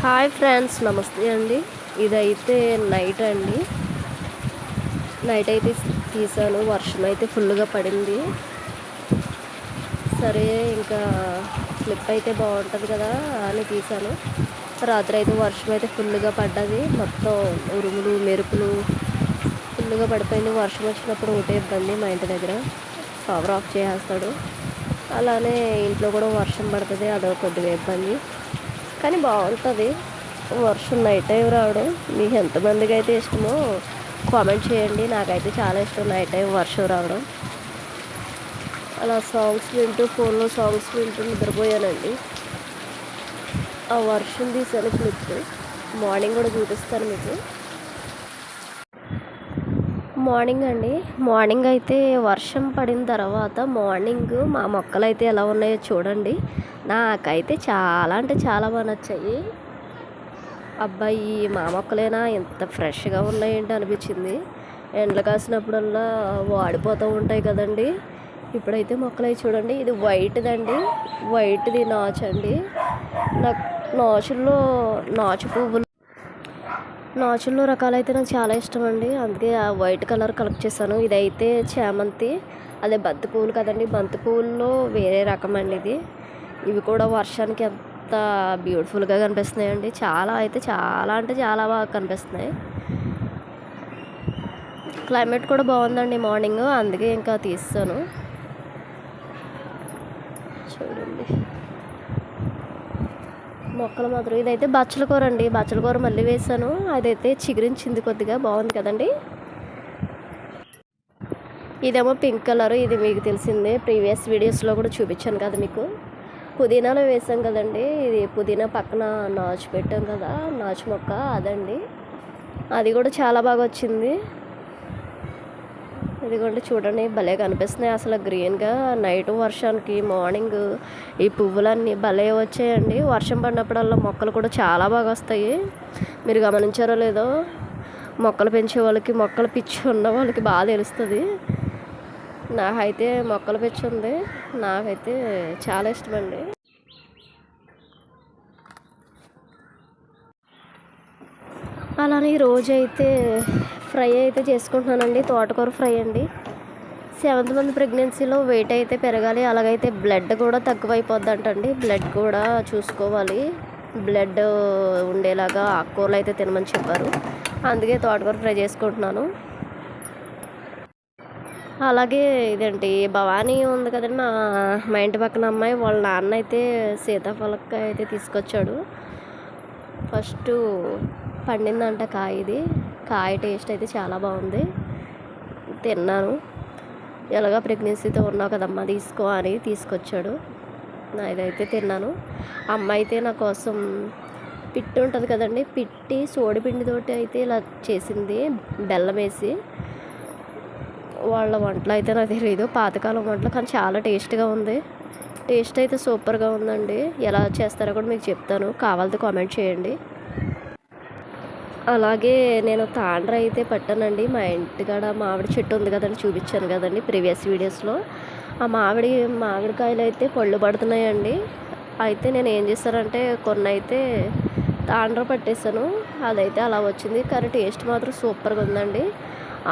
Hi friends నమస్తే అండి. ఇదైతే నైట్ అండి. నైట్ అయితే తీసాను వర్షం అయితే ఫుల్గా పడింది. సరే ఇంకా క్లిప్ అయితే బాగుంటుంది కదా అని తీసాను. రాత్రి అయితే వర్షం అయితే ఫుల్గా పడ్డది. మొత్తం ఉరుములు మెరుపులు ఫుల్గా పడిపోయింది. వర్షం వచ్చినప్పుడు ఒకటే ఇబ్బంది మా ఇంటి దగ్గర. పవర్ ఆఫ్ చేసేస్తాడు. అలానే ఇంట్లో కూడా వర్షం పడుతుంది అదో కొద్దిగా ఇబ్బంది. కానీ బాగుంటుంది. వర్షం నైట్ టైం రావడం. మీకు ఎంతమందికి అయితే ఇష్టమో కామెంట్ చేయండి. నాకైతే చాలా ఇష్టం నైట్ టైం వర్షం రావడం. అలా సాంగ్స్ వింటూ ఫోన్లో సాంగ్స్ వింటూ నిద్రపోయానండి. ఆ వర్షం తీసాను క్లిప్ మార్నింగ్ కూడా చూపిస్తాను మీకు. మార్నింగ్ అండి. మార్నింగ్ అయితే వర్షం పడిన తర్వాత మార్నింగ్ మా మొక్కలు అయితే ఎలా ఉన్నాయో చూడండి. నాకైతే చాలా అంటే చాలా బాగా నచ్చాయి. అబ్బాయి మా మొక్కలేనా ఎంత ఫ్రెష్గా ఉన్నాయేంటి అనిపించింది. ఎండలు కాసినప్పుడల్లా వాడిపోతూ ఉంటాయి కదండి. ఇప్పుడైతే మొక్కలు అవి చూడండి. ఇది వైట్దండి. వైట్ది నాచు అండి. నాకు నాచుల్లో నాచు పువ్వులు నాచుల్లో రకాలైతే నాకు చాలా ఇష్టం అండి అందుకే ఆ వైట్ కలర్ కలెక్ట్ చేశాను. ఇదైతే చామంతి అదే బంతి పువ్వులు కదండి. బంతి పువ్వుల్లో వేరే రకం అండి ఇది. ఇవి కూడా వర్షానికి ఎంత బ్యూటిఫుల్గా కనిపిస్తున్నాయండి. చాలా అయితే చాలా అంటే చాలా బాగా కనిపిస్తున్నాయి. క్లైమేట్ కూడా బాగుందండి మార్నింగ్ అందుకే ఇంకా తీస్తాను. చూడండి. మొక్కలు మాత్రం ఇదైతే బచ్చల కూర అండి. బచ్చల కూర మళ్ళీ వేసాను. అదైతే చిగురించింది కొద్దిగా. బాగుంది కదండి. ఇదేమో పింక్ కలర్ ఇది మీకు తెలిసిందే. ప్రీవియస్ వీడియోస్లో కూడా చూపించాను కదా మీకు. పుదీనాలో వేసాం కదండి. ఇది పుదీనా పక్కన నాచు పెట్టాం కదా నాచు మొక్క అదండి. అది కూడా చాలా బాగా వచ్చింది. ఇదిగోండి చూడండి భలే కనిపిస్తున్నాయి. అసలు గ్రీన్గా నైట్ వర్షానికి మార్నింగ్ ఈ పువ్వులన్నీ భలే వచ్చాయండి. వర్షం పడినప్పుడల్లా మొక్కలు కూడా చాలా బాగా వస్తాయి. మీరు గమనించారో లేదో మొక్కలు పెంచే వాళ్ళకి మొక్కలు పిచ్చి ఉన్న వాళ్ళకి బాగా తెలుస్తుంది. నాకైతే మొక్కలు పిచ్చి ఉంది. నాకైతే చాలా ఇష్టమండి. అలానే రోజు అయితే ఫ్రై అయితే చేసుకుంటున్నానండి తోటకూర ఫ్రై అండి. సెవెంత్ మంత్ ప్రెగ్నెన్సీలో వెయిట్ అయితే పెరగాలి అలాగైతే బ్లడ్ కూడా తక్కువైపోద్ది అంటండి బ్లడ్ కూడా చూసుకోవాలి. బ్లడ్ ఉండేలాగా ఆకుకూరలు అయితే తినమని చెప్పారు. అందుకే తోటకూర ఫ్రై చేసుకుంటున్నాను. అలాగే ఇదేంటి భవానీ ఉంది కదండి మా మా ఇంటి పక్కన అమ్మాయి వాళ్ళ నాన్న అయితే సీతాఫలకాయ అయితే తీసుకొచ్చాడు. ఫస్ట్ పండిందంట కాయ ఇది. కాయ టేస్ట్ అయితే చాలా బాగుంది. తిన్నాను. ఎలాగో ప్రెగ్నెన్సీతో ఉన్నావు కదమ్మా తీసుకో అని తీసుకొచ్చాడు. ఇదైతే తిన్నాను. అమ్మ అయితే నా కోసం పిట్టి ఉంటుంది కదండి పిట్టి సోడిపిండితోటి అయితే ఇలా చేసింది బెల్లం వేసి. వాళ్ళ వంటలు అయితే నాకు తెలియదు పాతకాలం వంటలు కానీ చాలా టేస్ట్గా ఉంది. టేస్ట్ అయితే సూపర్గా ఉందండి. ఎలా చేస్తారో కూడా మీకు చెప్తాను. కావాలంటే కామెంట్ చేయండి. అలాగే నేను తాండ్ర అయితే పట్టానండి. మా ఇంటికాడ మామిడి చెట్టు ఉంది కదండి చూపించాను కదండి ప్రీవియస్ వీడియోస్లో. ఆ మామిడి మామిడికాయలు అయితే పళ్ళు పడుతున్నాయండి. అయితే నేను ఏం చేశానంటే కొన్ని అయితే తాండ్ర పట్టేశాను. అదైతే అలా వచ్చింది. కానీ టేస్ట్ మాత్రం సూపర్గా ఉందండి.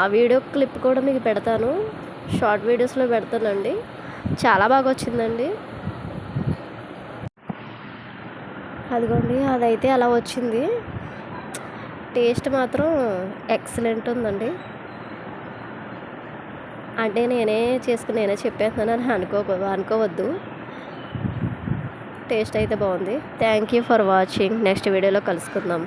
ఆ వీడియో క్లిప్ కూడా మీకు పెడతాను. షార్ట్ వీడియోస్లో పెడతానండి. చాలా బాగా వచ్చిందండి. అదిగోండి అదైతే అలా వచ్చింది. టేస్ట్ మాత్రం ఎక్సలెంట్ ఉందండి. అంటే నేనే చేసుకుని నేనే చెప్పేస్తున్నానని అనుకో అనుకోవద్దు. టేస్ట్ అయితే బాగుంది. Thank you for watching. Next వీడియోలో కలుసుకుందాం.